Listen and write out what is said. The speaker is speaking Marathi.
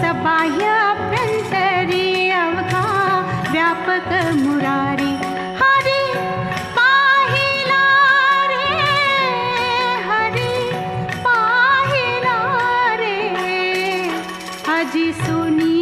सबाह्य अभ्यंतरी अवघा व्यापक मुरारी. हरी पाहिला रे हरी पाहिला रे सुनी